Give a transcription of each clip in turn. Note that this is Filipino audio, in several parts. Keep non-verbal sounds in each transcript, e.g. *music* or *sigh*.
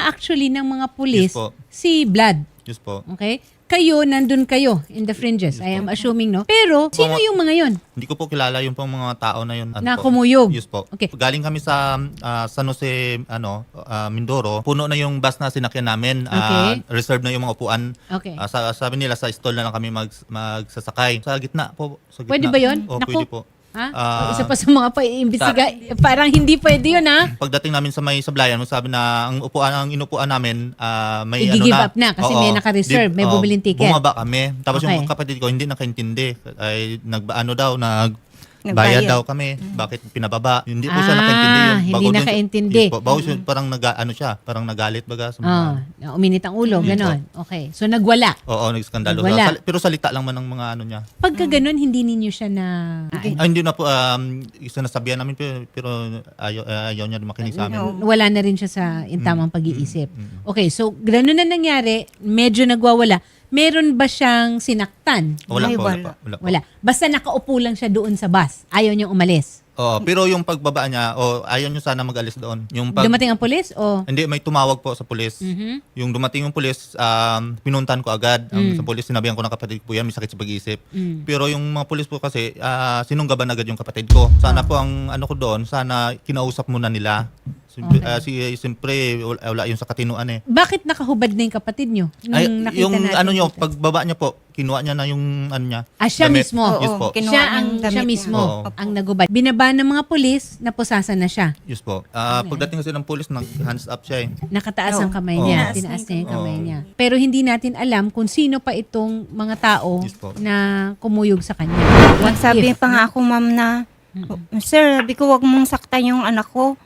actually ng mga pulis Yes po. si Blood. Yes po. Okay? Kayo, nandun kayo in the fringes. I am assuming, no? Pero, sino yung mga yon? Hindi ko po kilala yung pong mga tao na yun. Ano Na po. kumuyog. Yes po. Okay. Galing kami sa ah, San Jose, ano, ah, Mindoro. Puno na yung bus na sinakyan namin. Ah, Okay. reserve na yung mga upuan. Okay. Ah, sa, sabi nila sa stall na lang kami mag, magsasakay. Sa gitna po. Sa gitna. Pwede ba yun? Oo, Naku. pwede po. Ha? Ah, Isa pa sa mga pa-iimbestiga. Parang hindi pwede yun, ha? Pagdating namin sa may sablayan, sabi na ang upuan ang inupuan namin ah, may I-give ano na. up na kasi may naka-reserve, may oo, bubiling ticket. Bumaba kami. Tapos Okay. yung kapatid ko hindi nakaintindi. Ay nagbaano daw nag Nagbayad. bayad daw kami. Bakit pinababa? Hindi po siya Ah, nakaintindi. Yung hindi bago nakaintindi. Yes po. Bago siya, parang nag ano siya, parang nagalit baga sa mga Ah, uminit ang ulo, Yes, ganon. Okay. So, nagwala. Oo, nagskandalo. Wala. Sal- pero salita lang man ng mga ano niya. Pagka ganon, hindi ninyo siya na... Ay, hindi na po, um, sinasabihan namin pero, pero ayaw, ayaw niya makinig sa amin. No. wala na rin siya sa intamang Mm. pag-iisip. Okay, so gano'n na nangyari, medyo nagwawala. Meron ba siyang sinaktan? Wala Ay, po, wala, wala. po, wala po. Wala. Basta nakaupo lang siya doon sa bus. Ayaw niyang umalis. Oo, pero yung pagbaba niya, oh, ayaw niyo sana mag-alis doon. Yung pag, Dumating ang pulis o... Hindi, may tumawag po sa pulis. Mhm. Yung dumating yung pulis, um, pinuntan ko agad. Ang Mm. sa pulis, sinabihan ko na kapatid ko yan, may sakit sa pag-iisip. Mm. Pero yung mga pulis po kasi, ah, sinunggaban agad yung kapatid ko. Sana Ah. po ang ano ko doon, sana kinausap muna nila. Sim- Okay. ah, si, siyempre, wala, wala yung sa katinuan eh. Bakit nakahubad na yung kapatid niyo? Nung Ay, nakita yung natin ano nyo, pagbaba niya po, kinuha niya na yung ano niya. Ah, siya damit. mismo? Yes Oo, po. kinuha siya ng ang siya mismo Oo. ang nagubad. Binaba ng mga pulis, napusasan na siya. Yes po. Ah, Pagdating kasi ng pulis, nag-hands up siya eh. Nakataas ang Oo. kamay Oo. niya, Tinaas tinaas na niya yung kamay Oo. niya. Pero hindi natin alam kung sino pa itong mga tao Yes po. na kumuyog sa kanya. What Nagsabi if? pa nga ako, ma'am, na, Sir, sabi ko, wag mong saktan yung anak ko.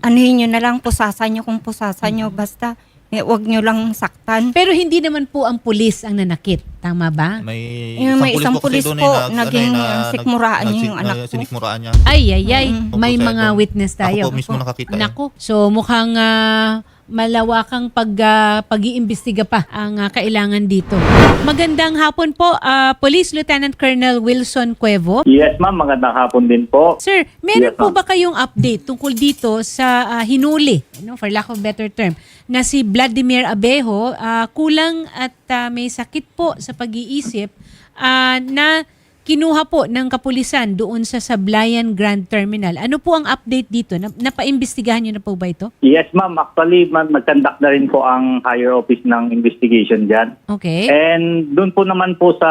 Anuhin nyo na lang, pusasan nyo kung pusasan nyo. Basta, eh, wag nyo lang saktan. Pero hindi naman po ang pulis ang nanakit. Tama ba? May Yung may isang pulis doon po, eh, nag- naging ano eh, na- sikmuraan niya yung anak ko. Sinikmuraan niya. Ay, ay, ay. May Opo, sir, mga doon. witness tayo. Ako po mismo nakakita eh. Naku. So mukhang ah, malawakang pag, ah, pag-iimbestiga pa ang ah, kailangan dito. Magandang hapon po, ah, Police Lieutenant Colonel Wilson Cuevo. Yes, ma'am. Magandang hapon din po. Sir, meron Yes, po ba kayong update tungkol dito sa ah, hinuli, no, for lack of better term, na si Vladimir Abejo ah, kulang at ah, may sakit po sa pag-iisip ah, na kinuha po ng kapulisan doon sa Sablayan Grand Terminal. Ano po ang update dito? Na, napaimbestigahan niyo na po ba ito? Yes, ma'am. Actually, ma'am, nag-conduct na rin po ang higher office ng investigation dyan. Okay. And doon po naman po sa,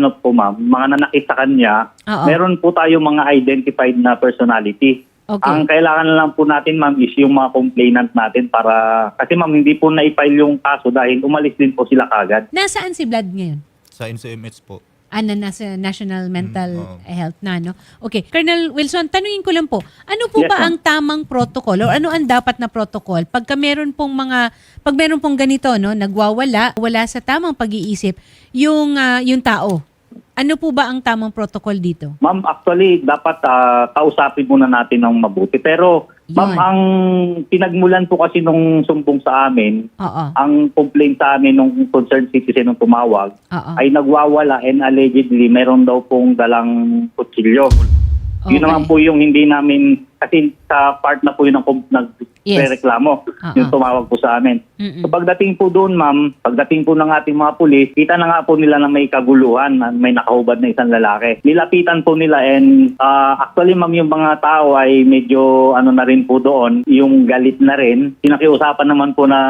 ano po ma'am, mga nanakit sa kanya, Oo. meron po tayo mga identified na personality. Okay. Ang kailangan na lang po natin, ma'am, is yung mga complainant natin para, kasi ma'am, hindi po na-file yung kaso dahil umalis din po sila kagad. Nasaan si Vlad ngayon? Sa NCMH po. Ah, na nasa National Mental Mm, oo. Health na, no? Okay. Colonel Wilson, tanungin ko lang po, ano po Yes, ba ma'am. ang tamang protocol or ano ang dapat na protocol pagka meron pong mga, pag meron pong ganito, no, nagwawala, wala sa tamang pag-iisip, yung, ah, yung tao. Ano po ba ang tamang protocol dito? Ma'am, actually, dapat ah, kausapin muna natin ng mabuti. Pero, ma'am, Yun. ang pinagmulan po kasi nung sumbong sa amin, Oo. ang complaint sa amin nung concerned citizen nung tumawag Oo. ay nagwawala and allegedly meron daw pong dalang kutsilyo. Yun Okay. naman po yung hindi namin, kasi sa part na po yun ang Yes. nagreklamo, Oo. yung tumawag po sa amin. Mm-mm. So pagdating po doon ma'am, pagdating po ng ating mga pulis, kita na nga po nila na may kaguluhan, na may nakahubad na isang lalaki. Nilapitan po nila and ah, actually ma'am yung mga tao ay medyo ano na rin po doon, yung galit na rin. Pinakiusapan naman po na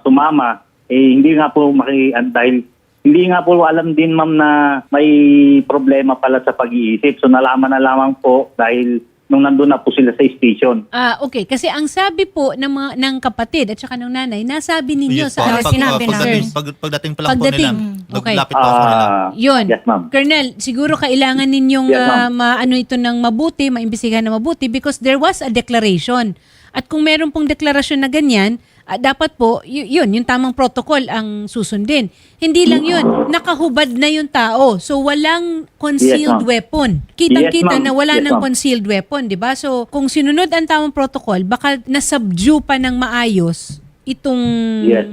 sumama, eh hindi nga po maki, ah, dahil hindi nga po alam din ma'am na may problema pala sa pag-iisip. So nalaman na lamang po dahil nung nandun na po sila sa station. Ah, okay. Kasi ang sabi po ng, mga, ng kapatid at saka ng nanay, nasabi ninyo Yes sa po. ano Pag- sinabi pagdating, officers. pag, pagdating pa lang Pagdating, po nila, okay. naglapit sa kanila. Ah, Yun. Yes, ma'am. Colonel, siguro kailangan ninyong Yes, ma'am. ah, maano ito ng mabuti, maimbestigahan na mabuti because there was a declaration. At kung meron pong deklarasyon na ganyan, ah, dapat po, y- yun, yung tamang protocol ang susundin. Hindi lang yun, nakahubad na yung tao. So walang concealed Yes, weapon. Kitang-kita Yes, na wala Yes, ng concealed weapon, di ba? So kung sinunod ang tamang protocol, baka nasubdue pa ng maayos itong... Yes.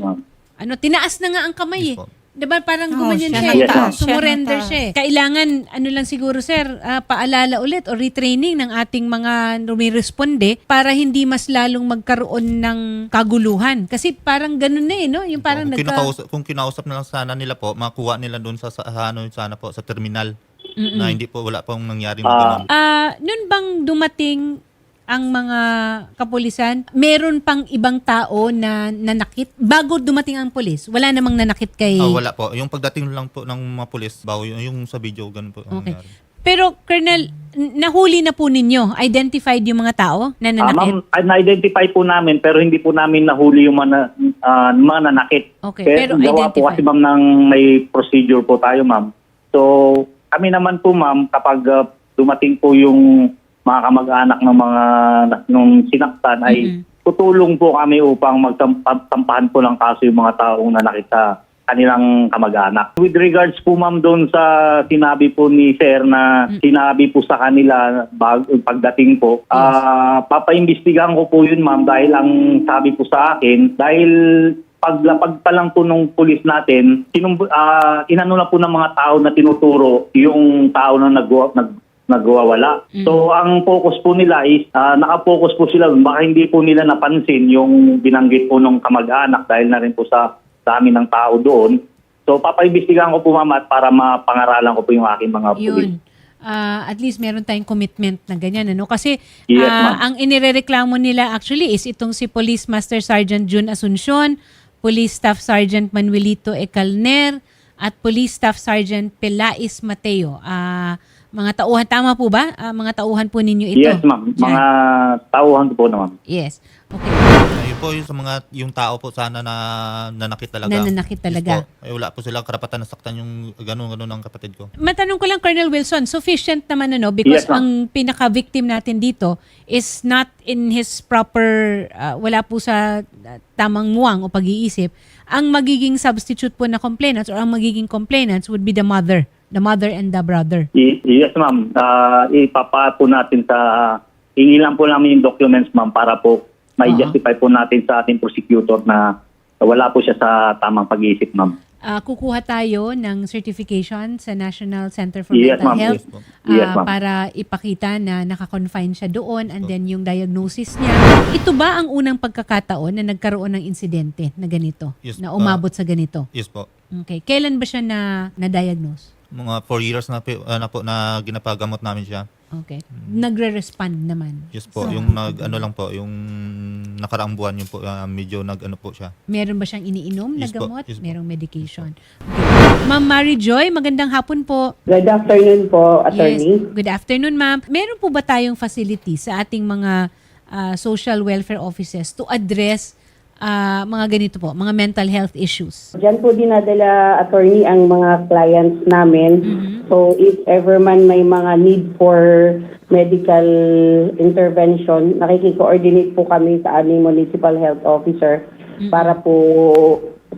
Ano, tinaas na nga ang kamay Yes eh. Diba parang Oo, gumanyan siya siya, eh. siya sumurrender siya. eh. Kailangan, ano lang siguro sir, ah, paalala ulit o retraining ng ating mga rumiresponde para hindi mas lalong magkaroon ng kaguluhan. Kasi parang ganun na eh, no? Yung parang kung, nagka... kinakausap, kung kinausap na lang sana nila po, makuha nila doon sa, sa ano, sana po, sa terminal. Na hindi po, wala pong nangyari na Ah. ganun. Ah, nun bang dumating ang mga kapulisan, meron pang ibang tao na nanakit bago dumating ang pulis. Wala namang nanakit kay Ah, wala po. Yung pagdating lang po ng mga pulis, bago yung, yung sa video, ganun po. ang Okay. nangyari. Pero Colonel, n- nahuli na po ninyo, identified yung mga tao na Ah, nanakit. ma'am, ah, na-identify po namin pero hindi po namin nahuli yung mga, ah, mga nanakit. Okay, pero gawa po identified. kasi ma'am ng may procedure po tayo ma'am. So kami naman po ma'am kapag ah, dumating po yung mga kamag-anak ng mga nung sinaktan ay Mhm. tutulong po kami upang magtampahan po ng kaso yung mga taong nanakit sa kanilang kamag-anak. With regards po ma'am doon sa sinabi po ni Sir na sinabi po sa kanila bag, pagdating po, ah papaimbestigahan ko po yun ma'am dahil ang sabi po sa akin, dahil paglapag pa lang po nung pulis natin, sinumb- ah, inano na po ng mga tao na tinuturo yung tao na nag, nag nagwawala. So ang focus po nila is ah, naka-focus po sila baka hindi po nila napansin yung binanggit po ng kamag-anak dahil na rin po sa dami ng tao doon. So papaimbestigahan ko po ma'am at para mapangaralan ko po yung aking mga pulis. Yun. Ah, at least meron tayong commitment na ganyan ano kasi Yes, ma'am. ang inirereklamo nila actually is itong si Police Master Sergeant June Asuncion, Police Staff Sergeant Manuelito Ecalner at Police Staff Sergeant Pelais Mateo. Ah, mga tauhan tama po ba? Ah, mga tauhan po ninyo ito. Yes ma'am, Diyan. mga tauhan po naman. Yes. Okay. Ayun po, yung sa mga, yung tao po sana na nanakit talaga. Na nanakit talaga. Yes po. Ay, wala po silang karapatan na saktan yung ganun-ganun ng kapatid ko. Matanong ko lang Colonel Wilson, sufficient naman ano because Yes, ma'am. ang pinaka-victim natin dito is not in his proper uh, wala po sa uh, tamang muwang o pag-iisip. Ang magiging substitute po na complainants or ang magiging complainants would be the mother, the mother and the brother. Y- yes ma'am, Ah, ipapa po natin sa, hingi lang po namin yung documents ma'am para po may Oo. justify po natin sa ating prosecutor na wala po siya sa tamang pag-iisip ma'am. Uh, kukuha tayo ng certification sa National Center for Yes, Mental ma'am. Health Yes, ma'am. Yes, ah, ma'am. para ipakita na naka-confine siya doon and then yung diagnosis niya. Ito ba ang unang pagkakataon na nagkaroon ng insidente na ganito? Yes, na umabot sa ganito? Yes po. Okay. Kailan ba siya na na-diagnose? Mga 4 years na, po- ah, na po na ginapagamot namin siya. Okay. Nagre-respond naman. Yes po, yung nag ano lang po, yung nakaraang buwan yung po ah, medyo nag ano po siya. Meron ba siyang iniinom na Yes po. gamot? Yes po. Merong medication. Okay. Ma'am Mary Joy, magandang hapon po. Good afternoon po, attorney. Yes. Good afternoon, ma'am. Meron po ba tayong facility sa ating mga ah, social welfare offices to address ah, mga ganito po, mga mental health issues? Diyan po dinadala, attorney, ang mga clients namin. So, if ever man may mga need for medical intervention, nakiki-coordinate po kami sa aming municipal health officer para po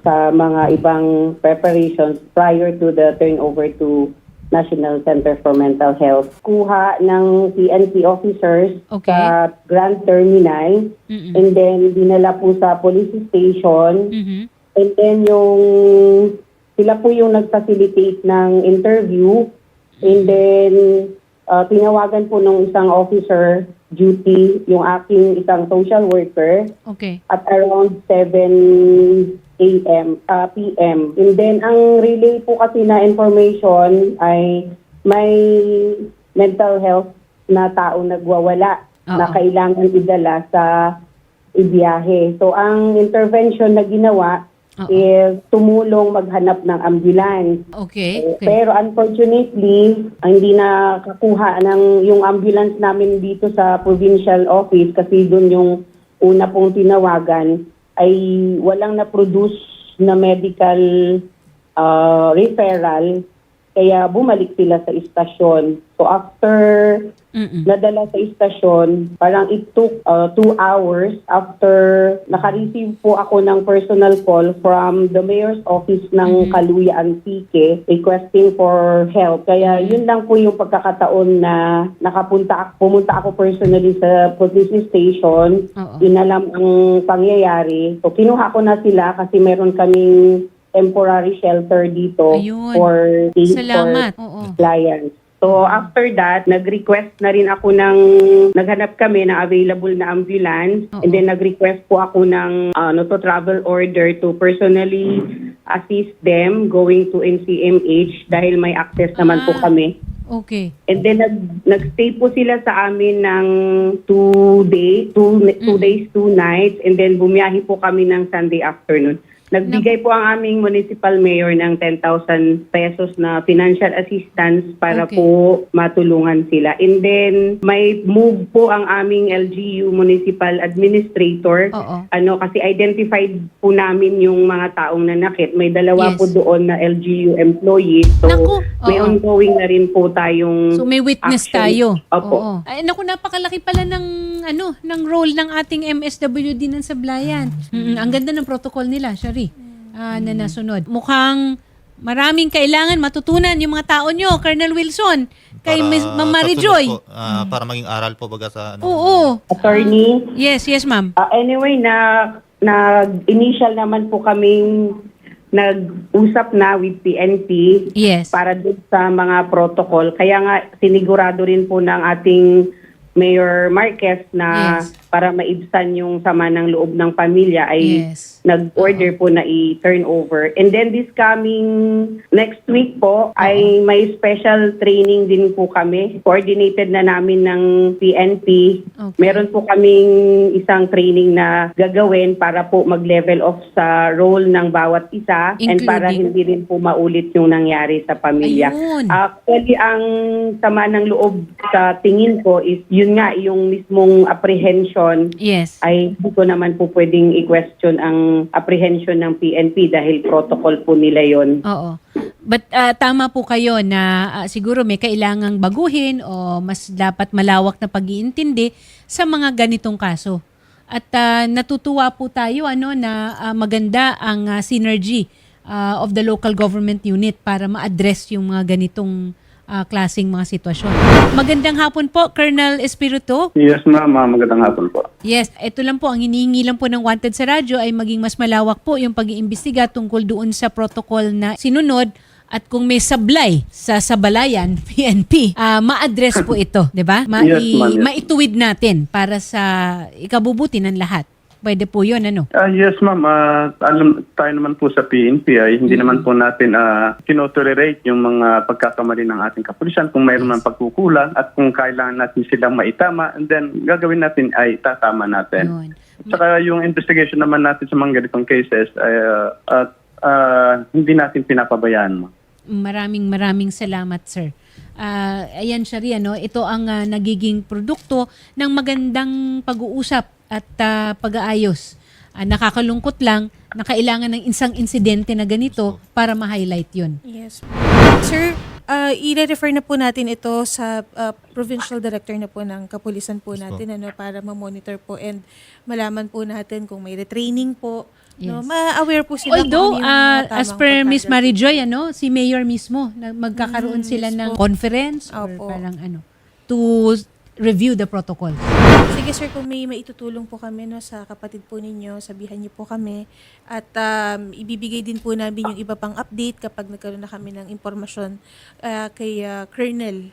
sa mga ibang preparations prior to the turnover to National Center for Mental Health. Kuha ng PNP officers Okay. sa Grand Terminal Mm-mm. and then dinala po sa police station Mhm. and then yung sila po yung nag-facilitate ng interview and then uh, tinawagan po ng isang officer duty yung aking isang social worker Okay. at around 7 a.m. uh, p.m. And then ang relay po kasi na information ay may mental health na tao nagwawala na Oo. kailangan idala sa ibiyahe. So ang intervention na ginawa Oo. is tumulong maghanap ng ambulance. Okay. okay. Pero unfortunately, ang hindi nakakuha ng yung ambulance namin dito sa provincial office kasi doon yung una pong tinawagan ay walang na-produce na medical uh, referral kaya bumalik sila sa istasyon. So after Mm-mm. nadala sa istasyon, parang it took uh, two hours after naka-receive po ako ng personal call from the mayor's office ng Kaluya Antique requesting for help. Kaya yun lang po yung pagkakataon na nakapunta ako, pumunta ako personally sa police station, Oo. inalam ang pangyayari. So kinuha ko na sila kasi meron kaming temporary shelter dito Ayun. for Salamat. for Oo. clients. So after that, nag-request na rin ako ng, naghanap kami ng available na ambulance Oo. and then nag-request po ako ng ano to travel order to personally assist them going to NCMH dahil may access naman po Ah. kami. Okay. And then nag nagstay po sila sa amin ng two day, two, two Mm. days, two nights and then bumiyahi po kami ng Sunday afternoon. Nagbigay po ang aming municipal mayor ng 10,000 pesos na financial assistance para Okay. po matulungan sila. And then may move po ang aming LGU municipal administrator Oo. ano kasi identified po namin yung mga taong nanakit. May dalawa Yes. po doon na LGU employees. So Naku, may ongoing na rin po tayong So may witness action. tayo. Opo. Oo. Ay naku napakalaki pala ng ano ng role ng ating MSWD ng Sablayan. Mm, ang ganda ng protocol nila, Shari. ah, na nasunod. Mukhang maraming kailangan matutunan yung mga tao nyo, Colonel Wilson, kay Para Miss Ma'am sunod Joy. po, ah, para maging aral po baga sa ano. Oo. attorney. Yes, yes, ma'am. Ah, anyway, na nag-initial naman po kaming nag-usap na with PNP Yes. para dun sa mga protocol. Kaya nga sinigurado rin po ng ating Mayor Marquez na Yes. Para maibsan yung sama ng loob ng pamilya ay Yes. nag-order po na i-turn over. And then this coming next week po ay may special training din po kami. Coordinated na namin ng PNP. Okay. Meron po kaming isang training na gagawin para po mag-level off sa role ng bawat isa and para Including- hindi rin po maulit yung nangyari sa pamilya. Ayun. Actually, ang sama ng loob sa tingin ko is yun nga, yung mismong apprehension Yes. ay hindi ko naman po pwedeng i-question ang apprehension ng PNP dahil protocol po nila yon. Oo. But ah, tama po kayo na ah, siguro may kailangang baguhin o mas dapat malawak na pag-iintindi sa mga ganitong kaso. At ah, natutuwa po tayo ano na ah, maganda ang ah, synergy ah, of the local government unit para ma-address yung mga ganitong ah, klaseng mga sitwasyon. Magandang hapon po, Colonel Espiritu. Yes, ma'am. Ah, Magandang hapon po. Yes, ito lang po, ang hinihingi lang po ng Wanted sa radyo ay maging mas malawak po yung pag-iimbestiga tungkol doon sa protocol na sinunod at kung may sablay sa sabalayan, *laughs* PNP, ah ma-address po ito, di ba? Ma- Yes, ma'am, yes. Maituwid natin para sa ikabubuti ng lahat. Pwede po yun, ano? Ah, yes, ma'am. Ah, alam tayo naman po sa PNP ay hindi naman po natin uh, kinotolerate yung mga pagkakamali ng ating kapulisan kung mayroon man pagkukulang at kung kailangan natin silang maitama and then gagawin natin ay tatama natin. Yun. Saka yung investigation naman natin sa mga ganitong cases ay ah, at ah, hindi natin pinapabayaan mo. Maraming maraming salamat, sir. Ah, ayan siya rin, ano? ito ang ah, nagiging produkto ng magandang pag-uusap at ah, pag-aayos. Ah, nakakalungkot lang na kailangan ng isang insidente na ganito para ma-highlight yun. Yes. Sir, uh, i-refer na po natin ito sa uh, provincial director na po ng kapulisan po natin ano para ma-monitor po and malaman po natin kung may retraining po. No, Yes. ma-aware po sila Although, kung ano mga as per Miss pag-handle. Mary Joy, ano, si Mayor mismo, na magkakaroon Mm, sila yes ng po. conference or Opo. parang ano, to review the protocol. Sige sir, kung may maitutulong po kami no, sa kapatid po ninyo, sabihan niyo po kami. At um, ibibigay din po namin yung iba pang update kapag nagkaroon na kami ng impormasyon ah, kay ah, Colonel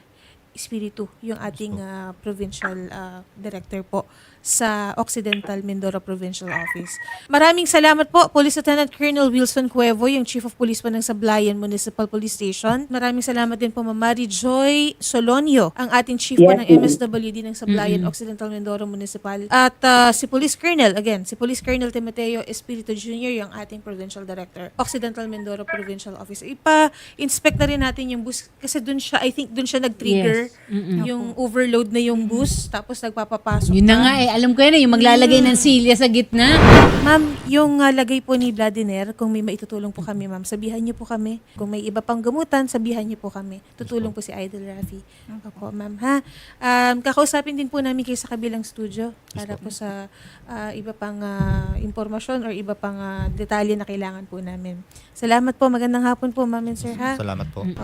Espiritu, yung ating ah, provincial ah, director po sa Occidental Mindoro Provincial Office. Maraming salamat po, Police Lieutenant Colonel Wilson Cuevo, yung Chief of Police po ng Sablayan Municipal Police Station. Maraming salamat din po, Ma'am Mary Joy Solonio, ang ating Chief po Yes, ng ma'am. MSWD ng Sablayan Occidental Mindoro Municipal. At ah, si Police Colonel, again, si Police Colonel Timoteo Espiritu Jr., yung ating Provincial Director, Occidental Mindoro Provincial Office. Ipa-inspect na rin natin yung bus kasi dun siya, I think dun siya nag-trigger Yes. Yung overload na yung bus tapos nagpapapasok Yun na nga eh, alam ko yan eh, yung maglalagay ng silya sa gitna. Ma'am, yung ah, lagay po ni Vladimir, kung may maitutulong po kami, ma'am, sabihan niyo po kami. Kung may iba pang gamutan, sabihan niyo po kami. Tutulong po si Idol Rafi. Opo, ma'am, ha? Um, kakausapin din po namin kayo sa kabilang studio para po sa ah, iba pang ah, impormasyon or iba pang ah, detalye na kailangan po namin. Salamat po. Magandang hapon po, ma'am and sir, ha? Salamat po. Opo.